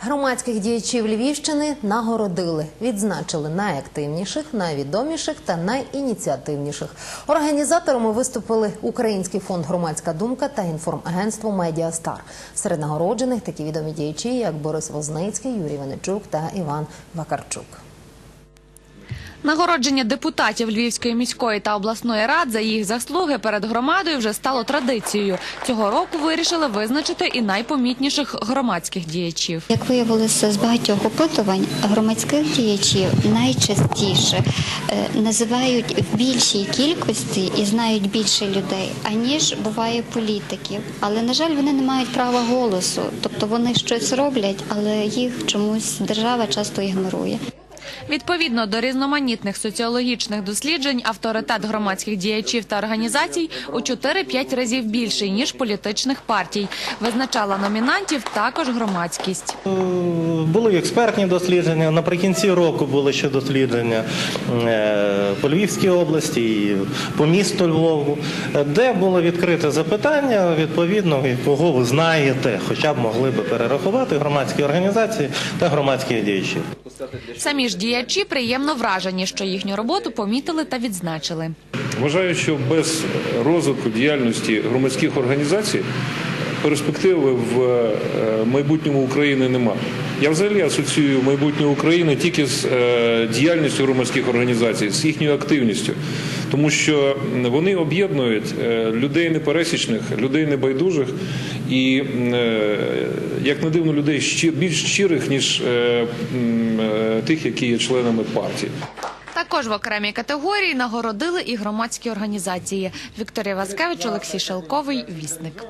Громадських діячів Львівщини нагородили, відзначили найактивніших, найвідоміших та найініціативніших. Організаторами виступили Український фонд Громадська думка та інформагентство Медіастар. Серед нагороджених такі відомі діячі, як Борис Возницький, Юрій Венечук та Іван Вакарчук. Нагородження депутатів Львівської міської та обласної рад за їх заслуги перед громадою вже стало традицією. Цього року вирішили визначити і найпомітніших громадських діячів. Як виявилося з багатьох опитувань, громадських діячів найчастіше е, називають в більшій кількості і знають більше людей, аніж буває політиків. Але на жаль, вони не мають права голосу, тобто вони щось роблять, але їх чомусь держава часто ігнорує. Відповідно до різноманітних соціологічних досліджень, авторитет громадських діячів та організацій у 4-5 разів більший ніж політичних партій. Визначала номінантів також громадськість. Були експертні дослідження. Наприкінці року були ще дослідження е, по Львівській області, і по місту Львову, е, де було відкрите запитання, відповідно, кого ви знаєте, хоча б могли би перерахувати громадські організації та громадських діячів. Самі ж діячі приємно вражені, що їхню роботу помітили та відзначили. Вважаю, що без розвитку діяльності громадських організацій перспективи в е, майбутньому України нема. Я взагалі асоціюю майбутнє України тільки з е, діяльністю громадських організацій, з їхньою активністю, тому що вони об'єднують е, людей непересічних, людей небайдужих і, як не дивно, людей більш щирих, ніж тих, які є членами партії. Також в окремій категорії нагородили і громадські організації. Вікторія Васкевич, Олексій Шелковий, Вісник.